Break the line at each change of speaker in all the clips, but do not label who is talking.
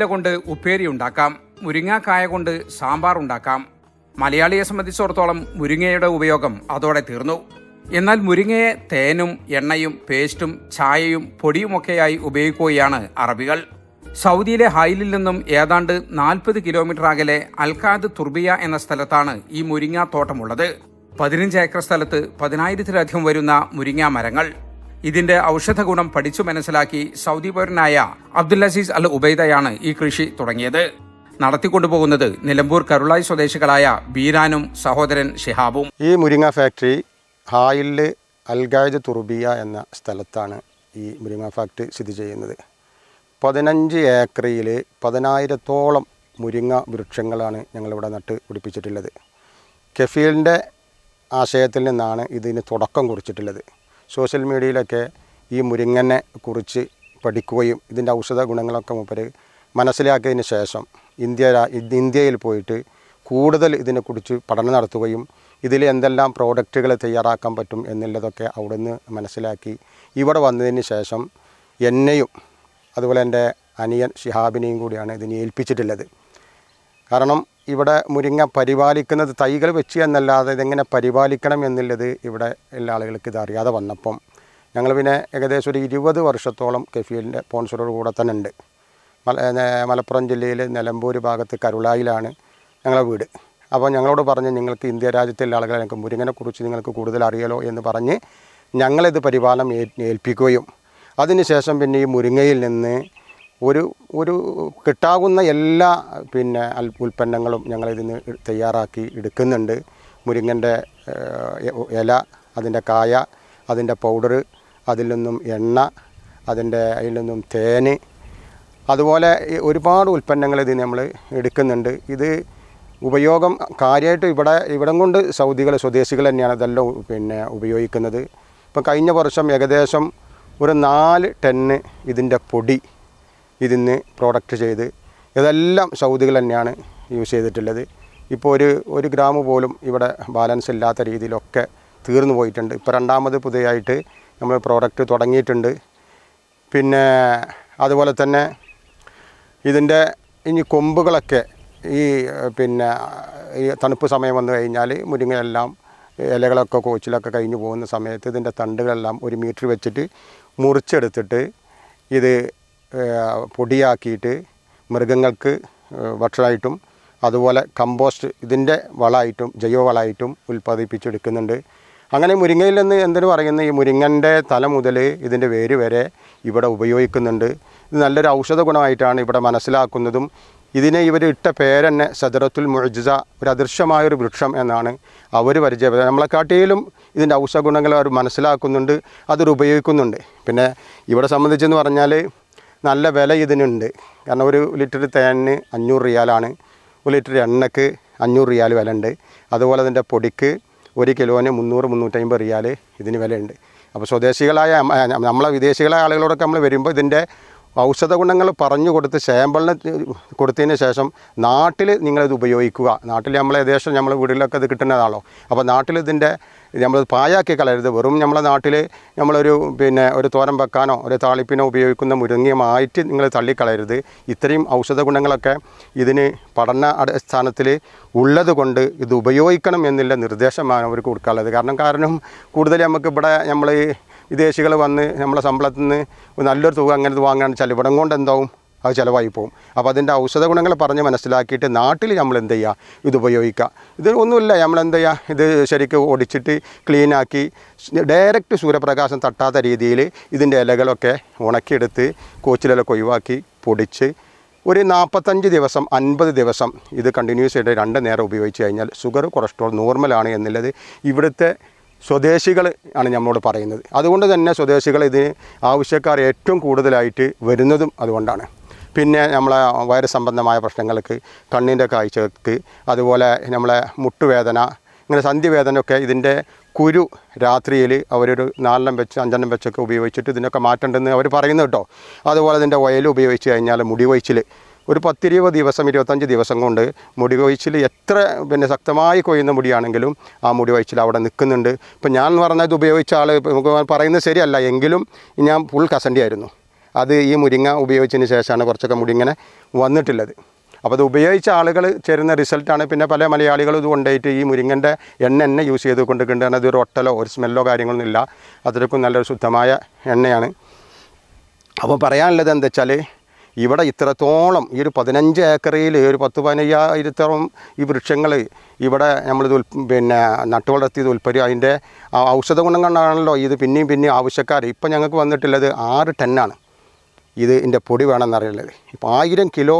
മുരിങ്ങയില കൊണ്ട് ഉപ്പേരി ഉണ്ടാക്കാം മുരിങ്ങാക്കായ കൊണ്ട് സാമ്പാർ ഉണ്ടാക്കാം. മലയാളിയെ സംബന്ധിച്ചിടത്തോളം മുരിങ്ങയുടെ ഉപയോഗം അതോടെ തീർന്നു. എന്നാൽ മുരിങ്ങയെ തേനും എണ്ണയും പേസ്റ്റും ചായയും പൊടിയുമൊക്കെയായി ഉപയോഗിക്കുകയാണ് അറബികൾ. സൗദിയിലെ ഹൈലിൽ നിന്നും ഏതാണ്ട് നാൽപ്പത് കിലോമീറ്റർ അകലെ അൽഖാദ് തുർബിയ എന്ന സ്ഥലത്താണ് ഈ മുരിങ്ങ തോട്ടമുള്ളത് പതിനഞ്ച് ഏക്കർ സ്ഥലത്ത് പതിനായിരത്തിലധികം വരുന്ന മുരിങ്ങ മരങ്ങൾ ഇതിന്റെ ഔഷധ ഗുണം പഠിച്ചു മനസ്സിലാക്കി സൗദി പൗരനായ അബ്ദുൽ അസീസ് അൽ ഉബൈദയാണ് ഈ കൃഷി തുടങ്ങിയത്. നടത്തിക്കൊണ്ടുപോകുന്നത് നിലമ്പൂർ കരുളായി സ്വദേശികളായ ബീരാനും സഹോദരൻ ഷിഹാബും.
ഈ മുരിങ്ങ ഫാക്ടറി ഹായിൽ അൽഗായത് തുർബിയ എന്ന സ്ഥലത്താണ് ഈ മുരിങ്ങ ഫാക്ടറി സ്ഥിതി ചെയ്യുന്നത്. പതിനഞ്ച് ഏക്കറിൽ പതിനായിരത്തോളം മുരിങ്ങ വൃക്ഷങ്ങളാണ് ഞങ്ങളിവിടെ നട്ട് പിടിപ്പിച്ചിട്ടുള്ളത്. കെഫീലിന്റെ ആശയത്തിൽ നിന്നാണ് ഇതിന് തുടക്കം കുറിച്ചിട്ടുള്ളത്. സോഷ്യൽ മീഡിയയിലൊക്കെ ഈ മുരിങ്ങനെ കുറിച്ച് പഠിക്കുകയും ഇതിന്റെ ഔഷധ ഗുണങ്ങളൊക്കെ മുപ്പർ മനസ്സിലാക്കിയതിന് ശേഷം ഇന്ത്യ ഇന്ത്യയിൽ പോയിട്ട് കൂടുതൽ ഇതിനെക്കുറിച്ച് പഠനം നടത്തുകയും ഇതിൽ എന്തെല്ലാം പ്രോഡക്റ്റുകൾ തയ്യാറാക്കാൻ പറ്റും എന്നുള്ളതൊക്കെ അവിടുന്ന് മനസ്സിലാക്കി ഇവിടെ വന്നതിന് ശേഷം എന്നെയും അതുപോലെ എന്റെ അനിയൻ ഷിഹാബിനെയും കൂടിയാണ് ഇതിനെ ഏൽപ്പിച്ചിട്ടുള്ളത്. കാരണം ഇവിടെ മുരിങ്ങ പരിപാലിക്കുന്നത് തൈകൾ വെച്ച് എന്നല്ലാതെ ഇതെങ്ങനെ പരിപാലിക്കണം എന്നുള്ളത് ഇവിടെ എല്ലാ ആളുകൾക്ക് ഇത് അറിയാതെ വന്നപ്പം ഞങ്ങൾ പിന്നെ ഏകദേശം ഒരു ഇരുപത് വർഷത്തോളം കെഫീലിന്റെ സ്പോൺസറോട് കൂടെ തന്നെ ഉണ്ട്. മല മലപ്പുറം ജില്ലയിൽ നിലമ്പൂർ ഭാഗത്ത് കരുളായിലാണ് ഞങ്ങളെ വീട്. അപ്പോൾ ഞങ്ങളോട് പറഞ്ഞ് നിങ്ങൾക്ക് ഇന്ത്യ രാജ്യത്തുള്ള ആളുകളെ ഞങ്ങൾക്ക് മുരിങ്ങനെക്കുറിച്ച് നിങ്ങൾക്ക് കൂടുതൽ അറിയാലോ എന്ന് പറഞ്ഞ് ഞങ്ങളിത് പരിപാലനം ഏൽപ്പിക്കുകയും അതിനുശേഷം പിന്നെ ഈ മുരിങ്ങയിൽ നിന്ന് ഒരു ഒരു കിട്ടാവുന്ന എല്ലാ പിന്നെ ഉൽപ്പന്നങ്ങളും ഉൽപ്പന്നങ്ങളും ഞങ്ങളിതിന് തയ്യാറാക്കി എടുക്കുന്നുണ്ട്. മുരിങ്ങന്റെ ഇല അതിന്റെ കായ അതിന്റെ പൗഡർ അതിൽ നിന്നും എണ്ണ അതിന്റെ അതിൽ നിന്നും തേന് അതുപോലെ ഒരുപാട് ഉൽപ്പന്നങ്ങൾ ഇത് നമ്മൾ എടുക്കുന്നുണ്ട്. ഇത് ഉപയോഗം കാര്യമായിട്ട് ഇവിടെ ഇവിടം കൊണ്ട് സൗദികൾ സ്വദേശികൾ തന്നെയാണ് ഇതെല്ലാം പിന്നെ ഉപയോഗിക്കുന്നത്. ഇപ്പം കഴിഞ്ഞ വർഷം ഏകദേശം ഒരു നാല് ടണ്ണ് ഇതിന്റെ പൊടി ഇതിന്ന് പ്രോഡക്റ്റ് ചെയ്ത് ഇതെല്ലാം സൗദികൾ തന്നെയാണ് യൂസ് ചെയ്തിട്ടുള്ളത്. ഇപ്പോൾ ഒരു ഒരു ഗ്രാം പോലും ഇവിടെ ബാലൻസ് ഇല്ലാത്ത രീതിയിലൊക്കെ തീർന്നു പോയിട്ടുണ്ട്. ഇപ്പോൾ രണ്ടാമത് പുതിയതായിട്ട് നമ്മൾ പ്രോഡക്റ്റ് തുടങ്ങിയിട്ടുണ്ട്. പിന്നെ അതുപോലെ തന്നെ ഇതിന്റെ ഇനി കൊമ്പുകളൊക്കെ ഈ പിന്നെ ഈ തണുപ്പ് സമയം വന്നു കഴിഞ്ഞാൽ മുരിങ്ങയെല്ലാം ഇലകളൊക്കെ കോച്ചിലൊക്കെ കഴിഞ്ഞ് പോകുന്ന സമയത്ത് ഇതിന്റെ തണ്ടുകളെല്ലാം ഒരു മീറ്റർ വെച്ചിട്ട് മുറിച്ചെടുത്തിട്ട് ഇത് പൊടിയാക്കിയിട്ട് മൃഗങ്ങൾക്ക് ഭക്ഷണമായിട്ടും അതുപോലെ കമ്പോസ്റ്റ് ഇതിന്റെ വളമായിട്ടും ജൈവ വളമായിട്ടും ഉൽപ്പാദിപ്പിച്ചെടുക്കുന്നുണ്ട്. അങ്ങനെ മുരിങ്ങയിൽ നിന്ന് എന്തിനു പറയുന്നത് ഈ മുരിങ്ങന്റെ തല മുതൽ ഇതിന്റെ വേര് വരെ ഇവിടെ ഉപയോഗിക്കുന്നുണ്ട്. ഇത് നല്ലൊരു ഔഷധ ഗുണമായിട്ടാണ് ഇവിടെ മനസ്സിലാക്കുന്നതും. ഇതിനെ ഇവർ ഇട്ട പേരെന്നെ സദറത്തുൽ മുഅ്ജിസ ഒരു അദൃശ്യമായൊരു വൃക്ഷം എന്നാണ് അവർ പരിചയപ്പെടുന്നത്. നമ്മളെക്കാട്ടിയിലും ഇതിന്റെ ഔഷധ ഗുണങ്ങൾ അവർ മനസ്സിലാക്കുന്നുണ്ട് അതൊരു ഉപയോഗിക്കുന്നുണ്ട്. പിന്നെ ഇവിടെ സംബന്ധിച്ചെന്ന് പറഞ്ഞാൽ നല്ല വില ഇതിനുണ്ട്. കാരണം ഒരു ലിറ്റർ തേനിന് അഞ്ഞൂറ് റിയാലാണ്. ഒരു ലിറ്റർ എണ്ണയ്ക്ക് അഞ്ഞൂറ് റിയാൽ വില ഉണ്ട് അതുപോലെ അതിന്റെ പൊടിക്ക് ഒരു കിലോന് മുന്നൂറ് മുന്നൂറ്റമ്പത് റിയാൽ ഇതിന് വിലയുണ്ട്. അപ്പോൾ സ്വദേശികളായ നമ്മളെ വിദേശികളായ ആളുകളോടൊക്കെ നമ്മൾ വരുമ്പോൾ ഇതിന്റെ ഔഷധ ഗുണങ്ങൾ പറഞ്ഞു കൊടുത്ത് സാമ്പിളിന് കൊടുത്തതിന് ശേഷം നാട്ടിൽ നിങ്ങളിത് ഉപയോഗിക്കുക. നാട്ടിൽ നമ്മൾ ഏകദേശം നമ്മൾ വീടുകളിലൊക്കെ ഇത് കിട്ടുന്നതാണല്ലോ. അപ്പോൾ നാട്ടിൽ ഇതിന്റെ നമ്മൾ പായാക്കി കളയരുത്. വെറും നമ്മളെ നാട്ടിൽ നമ്മളൊരു പിന്നെ ഒരു തോരൻ വെക്കാനോ ഒരു താളിപ്പിനോ ഉപയോഗിക്കുന്ന മുരിങ്ങയുമായിട്ട് നിങ്ങൾ തള്ളിക്കളയരുത്. ഇത്രയും ഔഷധ ഗുണങ്ങളൊക്കെ ഇതിന് പഠന അടിസ്ഥാനത്തിൽ ഉള്ളത് കൊണ്ട് ഇത് ഉപയോഗിക്കണം എന്നുള്ള നിർദ്ദേശമാണ് അവർക്ക് കൊടുക്കാനുള്ളത്. കാരണം കാരണം കൂടുതൽ നമുക്ക് ഇവിടെ നമ്മൾ വിദേശികൾ വന്ന് നമ്മളെ ശമ്പളത്തിൽ നിന്ന് നല്ലൊരു തുക അങ്ങനെ വാങ്ങാൻ വെച്ചാൽ ഇവിടം കൊണ്ട് എന്താവും? അത് ചിലവായി പോകും അപ്പോൾ അതിന്റെ ഔഷധ ഗുണങ്ങൾ പറഞ്ഞ് മനസ്സിലാക്കിയിട്ട് നാട്ടിൽ നമ്മൾ എന്ത് ചെയ്യുക ഇത് ഉപയോഗിക്കുക ഇത് ഒന്നുമില്ല. നമ്മൾ എന്ത് ചെയ്യുക ഇത് ശരിക്കും ഒടിച്ചിട്ട് ക്ലീനാക്കി ഡയറക്റ്റ് സൂര്യപ്രകാശം തട്ടാത്ത രീതിയിൽ ഇതിന്റെ ഇലകളൊക്കെ ഉണക്കിയെടുത്ത് കോച്ചിലൊക്കെ ഒഴിവാക്കി പൊടിച്ച് ഒരു നാൽപ്പത്തഞ്ച് ദിവസം അൻപത് ദിവസം ഇത് കണ്ടിന്യൂസ് ആയിട്ട് രണ്ട് നേരം ഉപയോഗിച്ച് കഴിഞ്ഞാൽ ഷുഗർ കൊളസ്ട്രോൾ നോർമലാണ് എന്നുള്ളത് ഇവിടുത്തെ സ്വദേശികൾ ആണ് നമ്മളോട് പറയുന്നത്. അതുകൊണ്ട് തന്നെ സ്വദേശികൾ ഇതിന് ആവശ്യക്കാർ ഏറ്റവും കൂടുതലായിട്ട് വരുന്നതും അതുകൊണ്ടാണ്. പിന്നെ നമ്മളെ വയറ് സംബന്ധമായ പ്രശ്നങ്ങൾക്ക് കണ്ണിന്റെ കാഴ്ചക്ക് അതുപോലെ നമ്മളെ മുട്ടുവേദന ഇങ്ങനെ സന്ധിവേദനയൊക്കെ ഇതിന്റെ കുരു രാത്രിയിൽ അവരൊരു നാലെണ്ണം വെച്ച് അഞ്ചെണ്ണം വെച്ചൊക്കെ ഉപയോഗിച്ചിട്ട് ഇതിനൊക്കെ മാറ്റണ്ടെന്ന് അവർ പറയുന്നു കേട്ടോ. അതുപോലെ ഇതിന്റെ ഓയിൽ ഉപയോഗിച്ച് കഴിഞ്ഞാൽ മുടി കൊഴിച്ചിൽ ഒരു പത്തിരുപത് ദിവസം ഇരുപത്തഞ്ച് ദിവസം കൊണ്ട് മുടി കൊഴിച്ചിൽ എത്ര പിന്നെ ശക്തമായി കൊയ്യുന്ന മുടിയാണെങ്കിലും ആ മുടി കൊഴിച്ചിൽ അവിടെ നിൽക്കുന്നുണ്ട്. ഇപ്പം ഞാൻ പറഞ്ഞത് ഉപയോഗിച്ച ആൾ പറയുന്നത് ശരിയല്ല. എങ്കിലും ഞാൻ ഫുൾ കസണ്ടി ആയിരുന്നു അത് ഈ മുരിങ്ങ ഉപയോഗിച്ചതിന് ശേഷമാണ് കുറച്ചൊക്കെ മുടി ഇങ്ങനെ വന്നിട്ടുള്ളത്. അപ്പോൾ അത് ഉപയോഗിച്ച ആളുകൾ ചേരുന്ന റിസൾട്ടാണ് പിന്നെ പല മലയാളികളും ഇത് കൊണ്ടുപോയിട്ട് ഈ മുരിങ്ങന്റെ എണ്ണ എന്നെ യൂസ് ചെയ്ത് കൊണ്ടിട്ടുണ്ട് കാരണം ഇതൊരു ഒട്ടലോ ഒരു സ്മെല്ലോ കാര്യങ്ങളൊന്നും ഇല്ല. അത്രയ്ക്കും നല്ലൊരു ശുദ്ധമായ എണ്ണയാണ്. അപ്പോൾ പറയാനുള്ളത് എന്താ വെച്ചാൽ ഇവിടെ ഇത്രത്തോളം ഈ ഒരു പതിനഞ്ച് ഏക്കറിൽ ഒരു പത്ത് പതിനയ്യായിരത്തോളം ഈ വൃക്ഷങ്ങൾ ഇവിടെ നമ്മളിത് പിന്നെ പിന്നെ നട്ടുവളർത്തിയത് ഉൽപ്പരി അതിന്റെ ഔഷധ ഗുണം കൊണ്ടാണല്ലോ ഇത് പിന്നെയും പിന്നെയും ആവശ്യക്കാർ. ഇപ്പം ഞങ്ങൾക്ക് വന്നിട്ടുള്ളത് ആറ് ടണ്ണാണ്. ഇത് ഇതിന്റെ പൊടി വേണമെന്നറിയുള്ളത്. ഇപ്പോൾ ആയിരം കിലോ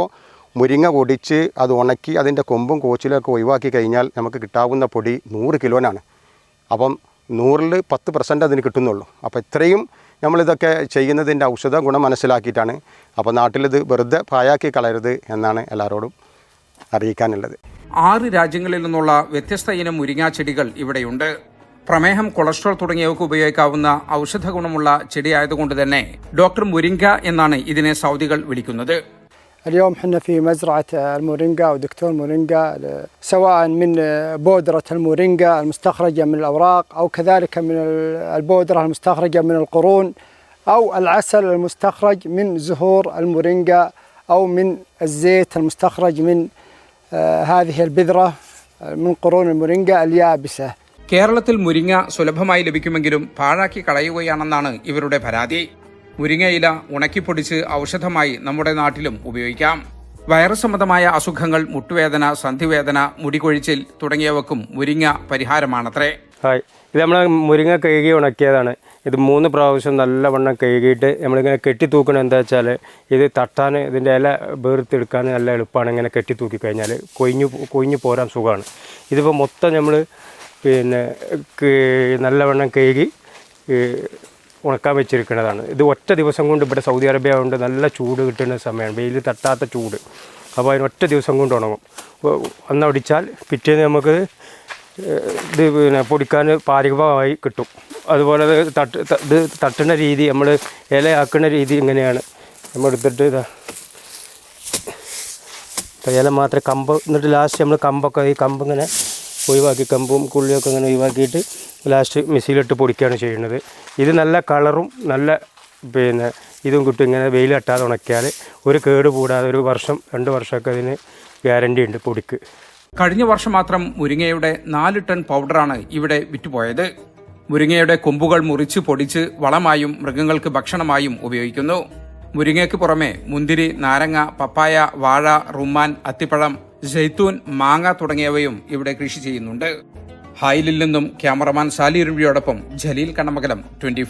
മുരിങ്ങ പൊടിച്ച് അത് ഉണക്കി അതിന്റെ കൊമ്പും കോച്ചിലൊക്കെ ഒഴിവാക്കി കഴിഞ്ഞാൽ നമുക്ക് കിട്ടാവുന്ന പൊടി നൂറ് കിലോനാണ്. അപ്പം നൂറിൽ പത്ത് പെർസെന്റ് അതിന് കിട്ടുന്നുള്ളൂ. അപ്പോൾ ഇത്രയും നമ്മളിതൊക്കെ ചെയ്യുന്നതിന്റെ ഔഷധ ഗുണം മനസ്സിലാക്കിയിട്ടാണ് അപ്പോൾ നാട്ടിലിത് വെറുതെ പായാക്കി കളയരുത് എന്നാണ് എല്ലാവരോടും അറിയിക്കാനുള്ളത്.
ആറ് രാജ്യങ്ങളിൽ നിന്നുള്ള വ്യത്യസ്ത ഇനം മുരിങ്ങാ ചെടികൾ ഇവിടെയുണ്ട്. പ്രമേഹം കൊളസ്ട്രോൾ തുടങ്ങിയവയ്ക്ക് ഉപയോഗിക്കാവുന്ന ഔഷധ ഗുണമുള്ള ചെടിയായതുകൊണ്ട് തന്നെ ഡോക്ടർ മുരിങ്ക എന്നാണ് ഇതിനെ സൗദികൾ വിളിക്കുന്നത്.
اليوم حنا في مزرعة المورينجا ودكتور مورينجا سواء من بودرة المورينجا المستخرجة من الأوراق أو كذلك من البودرة المستخرجة من القرون أو العسل المستخرج من زهور المورينجا أو من الزيت المستخرج من آه، هذه البذرة آه، من قرون المورينجا اليابسة
കേരളത്തിൽ മുരിങ്ങ സുലഭമായി ലഭിക്കുമെങ്കിലും പാഴാക്കി കളയുകയാണെന്നാണ് ഇവരുടെ പരാതി മുരിങ്ങയില ഉണക്കിപ്പൊടിച്ച് ഔഷധമായി നമ്മുടെ നാട്ടിലും ഉപയോഗിക്കാം. വൈറസ് സംബന്ധമായ അസുഖങ്ങൾ മുട്ടുവേദന സന്ധിവേദന മുടികൊഴിച്ചിൽ തുടങ്ങിയവക്കും മുരിങ്ങ പരിഹാരമാണത്രേ.
ഹായ്. ഇത് നമ്മൾ മുരിങ്ങ കഴുകി ഉണക്കിയതാണ്. ഇത് മൂന്ന് പ്രാവശ്യം നല്ലവണ്ണം കഴുകിയിട്ട് നമ്മളിങ്ങനെ കെട്ടി തൂക്കണം എന്താ വെച്ചാൽ ഇത് തട്ടാൻ ഇതിന്റെ ഇല വേർത്തെടുക്കാൻ നല്ല എളുപ്പമാണ് ഇങ്ങനെ കെട്ടി തൂക്കി കഴിഞ്ഞാൽ കൊയിഞ്ഞു കൊയിഞ്ഞു പോരാൻ സുഖമാണ്. ഇതിപ്പോൾ മൊത്തം നമ്മൾ പിന്നെ നല്ലവണ്ണം കഴുകി ഉണക്കാൻ വെച്ചിരിക്കുന്നതാണ്. ഇത് ഒറ്റ ദിവസം കൊണ്ട് ഇവിടെ സൗദി അറേബ്യ കൊണ്ട് നല്ല ചൂട് കിട്ടുന്ന സമയമാണ് വെയിൽ തട്ടാത്ത ചൂട്. അപ്പോൾ അതിന് ഒറ്റ ദിവസം കൊണ്ട് ഉണങ്ങും. അപ്പോൾ അന്നൊടിച്ചാൽ പിറ്റേന്ന് നമുക്ക് ഇത് പിന്നെ പൊടിക്കാൻ പാചകമായി കിട്ടും. അതുപോലെ തട്ട് ഇത് തട്ടുന്ന രീതി നമ്മൾ ഇലയാക്കുന്ന രീതി ഇങ്ങനെയാണ്. നമ്മൾ എടുത്തിട്ട് ഇതാ ഇല മാത്രമേ കമ്പ് എന്നിട്ട് ലാസ്റ്റ് നമ്മൾ കമ്പൊക്കെ ഈ കമ്പ് ഇങ്ങനെ ഒഴിവാക്കി കമ്പും കുള്ളിയൊക്കെ ഇങ്ങനെ ഒഴിവാക്കിയിട്ട് ലാസ്റ്റ് മിക്സിയിലിട്ട് പൊടിക്കുകയാണ് ചെയ്യുന്നത്. ഇത് നല്ല കളറും നല്ല പിന്നെ ഇതും കിട്ടും. ഇങ്ങനെ വെയിൽ തട്ടാതെ ഉണക്കിയാൽ ഒരു കേട് കൂടാതെ ഒരു വർഷം രണ്ട് വർഷമൊക്കെ അതിന് ഗ്യാരണ്ടി ഉണ്ട് പൊടിക്ക്.
കഴിഞ്ഞ വർഷം മാത്രം മുരിങ്ങയുടെ നാല് ടൺ പൗഡറാണ് ഇവിടെ വിറ്റുപോയത്. മുരിങ്ങയുടെ കൊമ്പുകൾ മുറിച്ച് പൊടിച്ച് വളമായും മൃഗങ്ങൾക്ക് ഭക്ഷണമായും ഉപയോഗിക്കുന്നു. മുരിങ്ങയ്ക്ക് പുറമെ മുന്തിരി നാരങ്ങ പപ്പായ വാഴ റുമ്മാൻ അത്തിപ്പഴം ജൈത്തൂൻ മാങ്ങ തുടങ്ങിയവയും ഇവിടെ കൃഷി ചെയ്യുന്നുണ്ട്. ഹായിലിൽ നിന്നും ക്യാമറമാൻ സാലി സാലിരുവിയോടൊപ്പം ജലീൽ കണ്ണമകലം ട്വന്റി